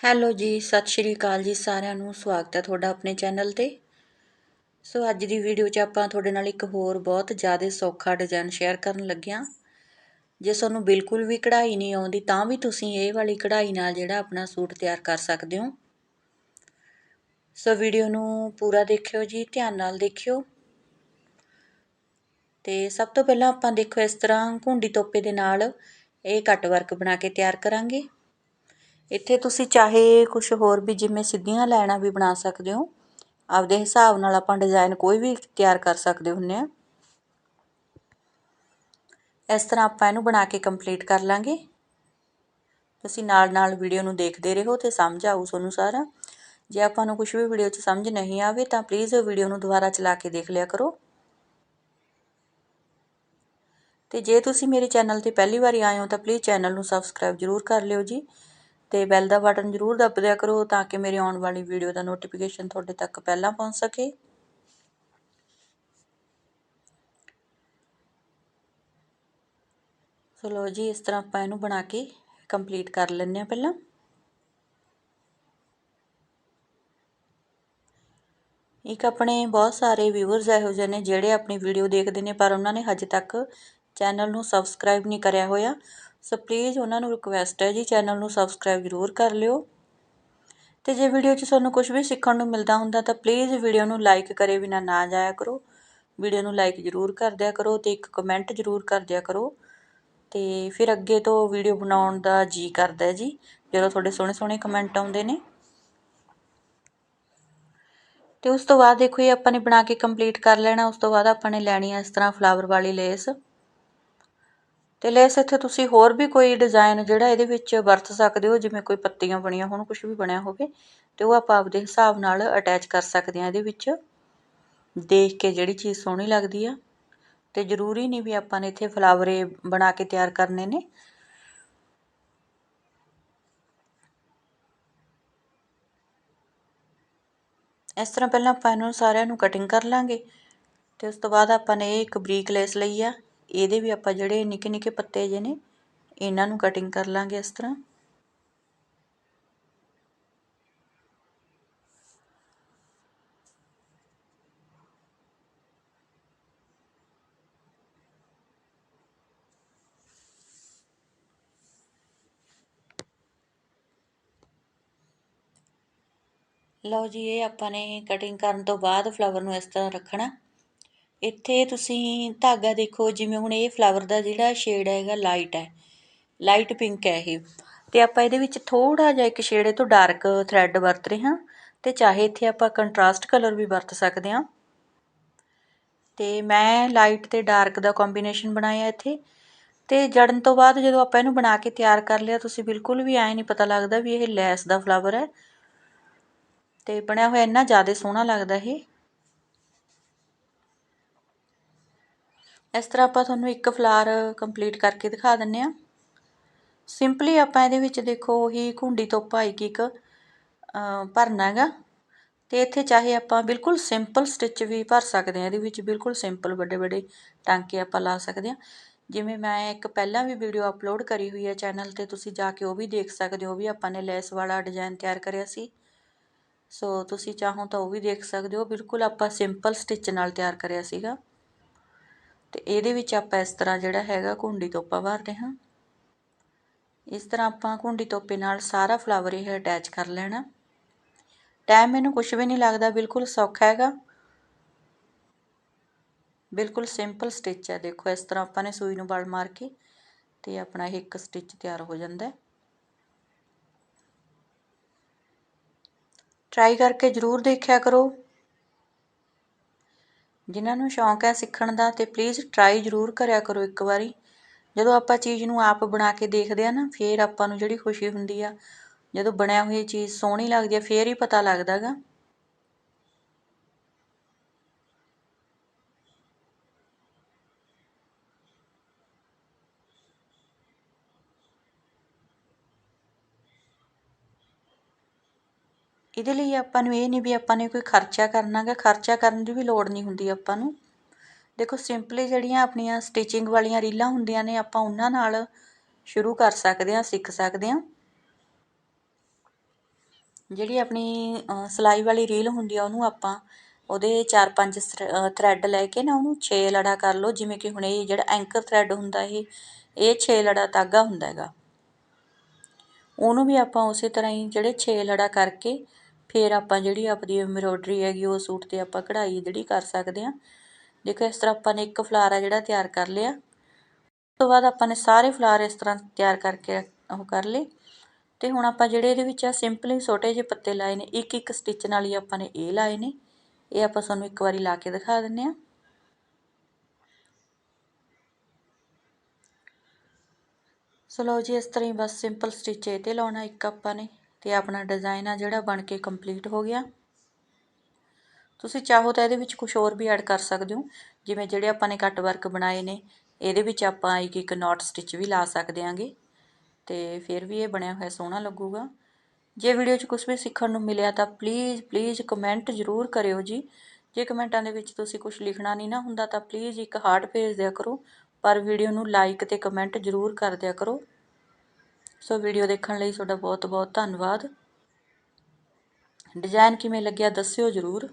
Hello ਜੀ, ਸਤਿ ਸ਼੍ਰੀ ਅਕਾਲ ਜੀ ਸਾਰਿਆਂ ਨੂੰ, ਸਵਾਗਤ ਹੈ ਤੁਹਾਡਾ ਆਪਣੇ ਚੈਨਲ ਤੇ। ਸੋ ਅੱਜ ਦੀ ਵੀਡੀਓ 'ਚ ਆਪਾਂ ਤੁਹਾਡੇ ਨਾਲ ਇੱਕ ਹੋਰ ਬਹੁਤ ਜ਼ਿਆਦਾ ਸੌਖਾ ਡਿਜ਼ਾਈਨ ਸ਼ੇਅਰ ਕਰਨ ਲੱਗਿਆ। ਜੇ ਤੁਹਾਨੂੰ ਬਿਲਕੁਲ ਵੀ ਕਢਾਈ ਨਹੀਂ ਆਉਂਦੀ, ਤਾਂ ਵੀ ਤੁਸੀਂ ਇਹ ਵਾਲੀ ਕਢਾਈ ਨਾਲ ਜਿਹੜਾ ਆਪਣਾ ਸੂਟ ਤਿਆਰ ਕਰ ਸਕਦੇ ਹੋ। ਸੋ ਵੀਡੀਓ ਨੂੰ ਪੂਰਾ ਦੇਖਿਓ ਜੀ, ਧਿਆਨ ਨਾਲ ਦੇਖਿਓ। ਤੇ ਸਭ ਤੋਂ ਪਹਿਲਾਂ ਆਪਾਂ ਦੇਖੋ ਇਸ ਤਰ੍ਹਾਂ ਘੁੰਡੀ ਤੋਪੇ ਦੇ ਨਾਲ ਇਹ ਕੱਟ ਵਰਕ ਬਣਾ ਕੇ ਤਿਆਰ ਕਰਾਂਗੇ। ਇੱਥੇ ਤੁਸੀਂ ਚਾਹੇ ਕੁਛ ਹੋਰ ਵੀ ਜਿਵੇਂ ਸਿੱਧੀਆਂ ਲਾਈਨਾਂ ਵੀ ਬਣਾ ਸਕਦੇ ਹੋ। ਆਪਦੇ ਹਿਸਾਬ ਨਾਲ ਆਪਾਂ ਡਿਜ਼ਾਇਨ ਕੋਈ ਵੀ ਤਿਆਰ ਕਰ ਸਕਦੇ ਹੁੰਦੇ ਹਾਂ। ਇਸ ਤਰ੍ਹਾਂ ਆਪਾਂ ਇਹਨੂੰ ਬਣਾ ਕੇ ਕੰਪਲੀਟ ਕਰ ਲਾਂਗੇ। ਤੁਸੀਂ ਨਾਲ ਨਾਲ ਵੀਡੀਓ ਨੂੰ ਦੇਖਦੇ ਰਹੋ ਤੇ ਸਮਝ ਆਊ ਤੁਹਾਨੂੰ ਸਾਰਾ। ਜੇ ਆਪਾਂ ਨੂੰ ਕੁਝ ਵੀ ਵੀਡੀਓ 'ਚ ਸਮਝ ਨਹੀਂ ਆਵੇ ਤਾਂ ਪਲੀਜ਼ ਵੀਡੀਓ ਨੂੰ ਦੁਬਾਰਾ ਚਲਾ ਕੇ ਦੇਖ ਲਿਆ ਕਰੋ। ਤੇ ਜੇ ਤੁਸੀਂ ਮੇਰੇ ਚੈਨਲ ਤੇ ਪਹਿਲੀ ਵਾਰੀ ਆਏ ਹੋ ਤਾਂ ਪਲੀਜ਼ ਚੈਨਲ ਨੂੰ ਸਬਸਕ੍ਰਾਈਬ ਜ਼ਰੂਰ ਕਰ ਲਿਓ ਜੀ। ਅਤੇ ਬੈਲ ਦਾ ਬਟਨ ਜ਼ਰੂਰ ਦਬ ਦਿਆ ਕਰੋ ਤਾਂ ਕਿ ਮੇਰੀ ਆਉਣ ਵਾਲੀ ਵੀਡੀਓ ਦਾ ਨੋਟੀਫਿਕੇਸ਼ਨ ਤੁਹਾਡੇ ਤੱਕ ਪਹਿਲਾਂ ਪਹੁੰਚ ਸਕੇ। ਸੋ ਲੋ ਜੀ, ਇਸ ਤਰ੍ਹਾਂ ਆਪਾਂ ਇਹਨੂੰ ਬਣਾ ਕੇ ਕੰਪਲੀਟ ਕਰ ਲੈਂਦੇ ਆ ਪਹਿਲਾਂ। ਇੱਕ ਆਪਣੇ ਬਹੁਤ ਸਾਰੇ ਵਿਊਅਰਸ ਇਹੋ ਜਿਹੇ ਨੇ ਜਿਹੜੇ ਆਪਣੀ ਵੀਡੀਓ ਦੇਖਦੇ ਨੇ, ਪਰ ਉਹਨਾਂ ਨੇ ਹਜੇ ਤੱਕ ਚੈਨਲ ਨੂੰ ਸਬਸਕ੍ਰਾਈਬ ਨਹੀਂ ਕਰਿਆ ਹੋਇਆ। ਸੋ ਪਲੀਜ਼ ਉਹਨਾਂ ਨੂੰ ਰਿਕੁਐਸਟ ਹੈ ਜੀ ਚੈਨਲ ਨੂੰ ਸਬਸਕ੍ਰਾਈਬ ਜ਼ਰੂਰ ਕਰ ਲਿਓ। ਤੇ ਜੇ ਵੀਡੀਓ 'ਚ ਤੁਹਾਨੂੰ ਕੁਝ ਵੀ ਸਿੱਖਣ ਨੂੰ ਮਿਲਦਾ ਹੁੰਦਾ ਤਾਂ ਪਲੀਜ਼ ਵੀਡੀਓ ਨੂੰ ਲਾਈਕ ਕਰੇ ਬਿਨਾ ਨਾ ਜਾਇਆ ਕਰੋ। ਵੀਡੀਓ ਨੂੰ ਲਾਈਕ ਜ਼ਰੂਰ ਕਰ ਦਿਆ ਕਰੋ ਤੇ ਇੱਕ ਕਮੈਂਟ ਜ਼ਰੂਰ ਕਰ ਦਿਆ ਕਰੋ। ਤੇ ਫਿਰ ਅੱਗੇ ਤੋਂ ਵੀਡੀਓ ਬਣਾਉਣ ਦਾ ਜੀ ਕਰਦਾ ਜੀ, ਜਦੋਂ ਤੁਹਾਡੇ ਸੋਹਣੇ ਸੋਹਣੇ ਕਮੈਂਟ ਆਉਂਦੇ ਨੇ। ਤੇ ਉਸ ਤੋਂ ਬਾਅਦ ਦੇਖੋ ਇਹ ਆਪਾਂ ਨੇ ਬਣਾ ਕੇ ਕੰਪਲੀਟ ਕਰ ਲੈਣਾ, ਉਸ ਤੋਂ ਬਾਅਦ ਆਪਾਂ ਨੇ ਲੈਣੀ ਹੈ ਇਸ ਤਰ੍ਹਾਂ ਫਲਾਵਰ ਵਾਲੀ ਲੇਸ ਅਤੇ ਲੈਸ ਇੱਥੇ ਤੁਸੀਂ ਹੋਰ ਵੀ ਕੋਈ ਡਿਜ਼ਾਇਨ ਜਿਹੜਾ ਇਹਦੇ ਵਿੱਚ ਵਰਤ ਸਕਦੇ ਹੋ, ਜਿਵੇਂ ਕੋਈ ਪੱਤੀਆਂ ਬਣੀਆਂ ਹੋਣ, ਕੁਛ ਵੀ ਬਣਿਆ ਹੋਵੇ ਅਤੇ ਉਹ ਆਪਾਂ ਆਪਦੇ ਹਿਸਾਬ ਨਾਲ ਅਟੈਚ ਕਰ ਸਕਦੇ ਹਾਂ ਇਹਦੇ ਵਿੱਚ। ਦੇਖ ਕੇ ਜਿਹੜੀ ਚੀਜ਼ ਸੋਹਣੀ ਲੱਗਦੀ ਆ। ਅਤੇ ਜ਼ਰੂਰੀ ਨਹੀਂ ਵੀ ਆਪਾਂ ਨੇ ਇੱਥੇ ਫਲਾਵਰੇ ਬਣਾ ਕੇ ਤਿਆਰ ਕਰਨੇ ਨੇ। ਇਸ ਤਰ੍ਹਾਂ ਪਹਿਲਾਂ ਆਪਾਂ ਇਹਨੂੰ ਸਾਰਿਆਂ ਨੂੰ ਕਟਿੰਗ ਕਰ ਲਾਂਗੇ। ਅਤੇ ਉਸ ਤੋਂ ਬਾਅਦ ਆਪਾਂ ਨੇ ਇਹ ਇੱਕ ਬਰੀਕ ਲੇਸ ਲਈ ਆ। ਇਹਦੇ ਵੀ ਆਪਾਂ ਜਿਹੜੇ ਨਿੱਕੇ ਨਿੱਕੇ ਪੱਤੇ ਜੇ ਨੇ, ਇਹਨਾਂ ਨੂੰ ਕਟਿੰਗ ਕਰ ਲਾਂਗੇ ਇਸ ਤਰ੍ਹਾਂ। ਲਓ ਜੀ, ਇਹ ਆਪਾਂ ਨੇ ਕਟਿੰਗ ਕਰਨ ਤੋਂ ਬਾਅਦ ਫਲਾਵਰ ਨੂੰ ਇਸ ਤਰ੍ਹਾਂ ਰੱਖਣਾ। ਇੱਥੇ ਤੁਸੀਂ ਧਾਗਾ ਦੇਖੋ, ਜਿਵੇਂ ਹੁਣ ਇਹ ਫਲਾਵਰ ਦਾ ਜਿਹੜਾ ਸ਼ੇਡ ਹੈਗਾ ਲਾਈਟ ਹੈ। ਲਾਈਟ ਪਿੰਕ ਹੈ ਇਹ। ਅਤੇ ਆਪਾਂ ਇਹਦੇ ਵਿੱਚ ਥੋੜ੍ਹਾ ਜਿਹਾ ਇੱਕ ਸ਼ੇਡ ਤੋਂ ਡਾਰਕ ਥਰੈਡ ਵਰਤ ਰਹੇ ਹਾਂ ਅਤੇ ਚਾਹੇ ਇੱਥੇ ਆਪਾਂ ਕੰਟਰਾਸਟ ਕਲਰ ਵੀ ਵਰਤ ਸਕਦੇ ਹਾਂ। ਅਤੇ ਮੈਂ ਲਾਈਟ ਅਤੇ ਡਾਰਕ ਦਾ ਕੰਬੀਨੇਸ਼ਨ ਬਣਾਇਆ ਇੱਥੇ। ਅਤੇ ਜੜਨ ਤੋਂ ਬਾਅਦ ਜਦੋਂ ਆਪਾਂ ਇਹਨੂੰ ਬਣਾ ਕੇ ਤਿਆਰ ਕਰ ਲਿਆ, ਤੁਸੀਂ ਬਿਲਕੁਲ ਵੀ ਐਂ ਨਹੀਂ ਪਤਾ ਲੱਗਦਾ ਵੀ ਇਹ ਲੈਸ ਦਾ ਫਲਾਵਰ ਹੈ। ਅਤੇ ਬਣਿਆ ਹੋਇਆ ਇੰਨਾ ਜ਼ਿਆਦਾ ਸੋਹਣਾ ਲੱਗਦਾ ਇਹ। ਇਸ ਤਰ੍ਹਾਂ ਆਪਾਂ ਤੁਹਾਨੂੰ ਇੱਕ ਫਲਾਰ ਕੰਪਲੀਟ ਕਰਕੇ ਦਿਖਾ ਦਿੰਨੇ ਆ ਸਿੰਪਲੀ ਆਪਾਂ ਇਹਦੇ ਵਿੱਚ ਦੇਖੋ ਉਹੀ ਘੁੰਡੀ ਤੋਂ ਭਾਈ ਕਿਕ ਭਰਨਾ ਹੈਗਾ। ਤੇ ਇੱਥੇ ਚਾਹੇ ਆਪਾਂ ਬਿਲਕੁਲ ਸਿੰਪਲ ਸਟਿਚ ਵੀ ਭਰ ਸਕਦੇ ਆ ਇਹਦੇ ਵਿੱਚ ਬਿਲਕੁਲ ਸਿੰਪਲ ਵੱਡੇ ਵੱਡੇ ਟਾਂਕੇ ਆਪਾਂ ਲਾ ਸਕਦੇ ਆ ਜਿਵੇਂ ਮੈਂ ਇੱਕ ਪਹਿਲਾਂ ਵੀ ਵੀਡੀਓ ਅਪਲੋਡ ਕਰੀ ਹੋਈ ਹੈ ਚੈਨਲ ਤੇ, ਤੁਸੀਂ ਜਾ ਕੇ ਉਹ ਵੀ ਦੇਖ ਸਕਦੇ ਹੋ ਵੀ ਆਪਾਂ ਨੇ ਲੈਸ ਵਾਲਾ ਡਿਜ਼ਾਈਨ ਤਿਆਰ ਕਰਿਆ ਸੀ। ਸੋ ਤੁਸੀਂ ਚਾਹੋ ਤਾਂ ਉਹ ਵੀ ਦੇਖ ਸਕਦੇ ਹੋ, ਬਿਲਕੁਲ ਆਪਾਂ ਸਿੰਪਲ ਸਟਿਚ ਨਾਲ ਤਿਆਰ ਕਰਿਆ ਸੀਗਾ। ਤੇ ਇਹਦੇ ਵਿੱਚ ਆਪਾਂ ਇਸ ਤਰ੍ਹਾਂ ਜਿਹੜਾ ਹੈਗਾ ਘੁੰਡੀ ਤੋਪਾ ਭਰਦੇ ਹਾਂ। ਇਸ ਤਰ੍ਹਾਂ ਆਪਾਂ ਘੁੰਡੀ ਤੋਪੇ ਨਾਲ ਸਾਰਾ ਫਲਾਵਰ ਇਹ ਅਟੈਚ ਕਰ ਲੈਣਾ। ਟਾਈਮ ਮੈਨੂੰ ਕੁਝ ਵੀ ਨਹੀਂ ਲੱਗਦਾ, ਬਿਲਕੁਲ ਸੌਖਾ ਹੈਗਾ। ਬਿਲਕੁਲ ਸਿੰਪਲ ਸਟਿਚ ਹੈ। ਦੇਖੋ, ਇਸ ਤਰ੍ਹਾਂ ਆਪਾਂ ਨੇ ਸੂਈ ਨੂੰ ਬਲ ਮਾਰ ਕੇ ਤੇ ਆਪਣਾ ਇਹ ਇੱਕ ਸਟਿਚ ਤਿਆਰ ਹੋ ਜਾਂਦਾ ਹੈ। ਟਰਾਈ ਕਰਕੇ ਜ਼ਰੂਰ ਦੇਖਿਆ ਕਰੋ। ਜਿਨ੍ਹਾਂ ਨੂੰ ਸ਼ੌਂਕ ਹੈ ਸਿੱਖਣ ਦਾ ਤੇ ਪਲੀਜ਼ ਟਰਾਈ ਜ਼ਰੂਰ ਕਰਿਆ ਕਰੋ ਇੱਕ ਵਾਰੀ। ਜਦੋਂ ਆਪਾਂ ਚੀਜ਼ ਨੂੰ ਆਪ ਬਣਾ ਕੇ ਦੇਖਦੇ ਹਾਂ ਨਾ, ਫਿਰ ਆਪਾਂ ਨੂੰ ਜਿਹੜੀ ਖੁਸ਼ੀ ਹੁੰਦੀ ਆ, ਜਦੋਂ ਬਣਿਆ ਹੋਈ ਚੀਜ਼ ਸੋਹਣੀ ਲੱਗਦੀ ਆ, ਫਿਰ ਹੀ ਪਤਾ ਲੱਗਦਾ ਗਾ। ਇਹਦੇ ਲਈ ਆਪਾਂ ਨੂੰ ਇਹ ਨਹੀਂ ਵੀ ਆਪਾਂ ਨੇ ਕੋਈ ਖਰਚਾ ਕਰਨਾ ਗਾ ਖਰਚਾ ਕਰਨ ਦੀ ਵੀ ਲੋੜ ਨਹੀਂ ਹੁੰਦੀ ਆਪਾਂ ਨੂੰ। ਦੇਖੋ ਸਿੰਪਲੀ ਜਿਹੜੀਆਂ ਆਪਣੀਆਂ ਸਟਿਚਿੰਗ ਵਾਲੀਆਂ ਰੀਲਾਂ ਹੁੰਦੀਆਂ ਨੇ ਆਪਾਂ ਉਹਨਾਂ ਨਾਲ ਸ਼ੁਰੂ ਕਰ ਸਕਦੇ ਹਾਂ ਸਿੱਖ ਸਕਦੇ ਹਾਂ। ਜਿਹੜੀ ਆਪਣੀ ਅ, ਸਿਲਾਈ ਵਾਲੀ ਰੀਲ ਹੁੰਦੀ ਆ ਉਹਨੂੰ ਆਪਾਂ ਉਹਦੇ ਚਾਰ ਪੰਜ ਥਰੈਡ ਲੈ ਕੇ ਨਾ ਉਹਨੂੰ 6 ਲੜਾ ਕਰ ਲਓ ਜਿਵੇਂ ਕਿ ਹੁਣ ਇਹ ਜਿਹੜਾ ਐਂਕਰ ਥਰੈਡ ਹੁੰਦਾ ਇਹ ਇਹ 6 ਲੜਾ ਤਾਗਾ ਹੁੰਦਾ ਹੈਗਾ। ਉਹਨੂੰ ਵੀ ਆਪਾਂ ਉਸੇ ਤਰ੍ਹਾਂ ਹੀ ਜਿਹੜੇ 6 ਲੜਾ ਕਰਕੇ ਫਿਰ ਆਪਾਂ ਜਿਹੜੀ ਆਪਣੀ ਐਮਬ੍ਰੋਇਡਰੀ ਹੈਗੀ, ਉਹ ਸੂਟ ਤੇ ਆਪਾਂ ਕਢਾਈ ਜਿਹੜੀ ਕਰ ਸਕਦੇ ਹਾਂ। ਦੇਖੋ, ਇਸ ਤਰ੍ਹਾਂ ਆਪਾਂ ਨੇ ਇੱਕ ਫਲਾਰ ਆ ਜਿਹੜਾ ਤਿਆਰ ਕਰ ਲਿਆ। ਉਸ ਤੋਂ ਬਾਅਦ ਆਪਾਂ ਨੇ ਸਾਰੇ ਫਲਾਰ ਇਸ ਤਰ੍ਹਾਂ ਤਿਆਰ ਕਰਕੇ ਉਹ ਕਰ ਲਏ। ਤੇ ਹੁਣ ਆਪਾਂ ਜਿਹੜੇ ਇਹਦੇ ਵਿੱਚ ਆ ਸਿੰਪਲੀ ਛੋਟੇ ਜਿਹੇ ਪੱਤੇ ਲਾਏ ਨੇ, ਇੱਕ ਇੱਕ ਸਟਿਚ ਨਾਲ ਹੀ ਆਪਾਂ ਨੇ ਇਹ ਲਾਏ ਨੇ। ਇਹ ਆਪਾਂ ਤੁਹਾਨੂੰ ਇੱਕ ਵਾਰੀ ਲਾ ਕੇ ਦਿਖਾ ਦਿੰਨੇ ਆ ਸੋ ਲਓ ਜੀ, ਇਸ ਤਰ੍ਹਾਂ ਹੀ ਬਸ ਸਿੰਪਲ ਸਟਿਚ ਇਹ ਤੇ ਲਾਉਣਾ ਇੱਕ ਆਪਾਂ ਨੇ। ਤੇ ਆਪਣਾ ਡਿਜ਼ਾਈਨ ਆ ਜਿਹੜਾ ਬਣ ਕੇ ਕੰਪਲੀਟ ਹੋ ਗਿਆ। ਤੁਸੀਂ ਚਾਹੋ ਤਾਂ ਇਹਦੇ ਵਿੱਚ ਕੁਝ ਹੋਰ ਵੀ ਐਡ ਕਰ ਸਕਦੇ ਹੋ। ਜਿਵੇਂ ਜਿਹੜੇ ਆਪਾਂ ਨੇ ਕੱਟ ਵਰਕ ਬਣਾਏ ਨੇ, ਇਹਦੇ ਵਿੱਚ ਆਪਾਂ ਇੱਕ ਇੱਕ ਨੋਟ ਸਟਿਚ ਵੀ ਲਾ ਸਕਦੇ ਆਂਗੇ। ਤੇ ਫਿਰ ਵੀ ਇਹ ਬਣਿਆ ਹੋਇਆ ਸੋਹਣਾ ਲੱਗੂਗਾ। ਜੇ ਵੀਡੀਓ 'ਚ ਕੁਝ ਵੀ ਸਿੱਖਣ ਨੂੰ ਮਿਲਿਆ ਤਾਂ ਪਲੀਜ਼ ਪਲੀਜ਼ ਕਮੈਂਟ ਜ਼ਰੂਰ ਕਰਿਓ ਜੀ। ਜੇ ਕਮੈਂਟਾਂ ਦੇ ਵਿੱਚ ਤੁਸੀਂ ਕੁਝ ਲਿਖਣਾ ਨਹੀਂ ਨਾ ਹੁੰਦਾ ਤਾਂ ਪਲੀਜ਼ ਇੱਕ ਹਾਰਟ ਭੇਜ ਦਿਆ ਕਰੋ। ਪਰ ਵੀਡੀਓ ਨੂੰ ਲਾਈਕ ਤੇ ਕਮੈਂਟ ਜ਼ਰੂਰ ਕਰ ਦਿਆ ਕਰੋ। ਸੋ ਵੀਡੀਓ ਦੇਖਣ ਲਈ ਤੁਹਾਡਾ ਬਹੁਤ ਬਹੁਤ ਧੰਨਵਾਦ। ਡਿਜ਼ਾਈਨ ਕਿਵੇਂ ਲੱਗਿਆ ਦੱਸਿਓ ਜ਼ਰੂਰ।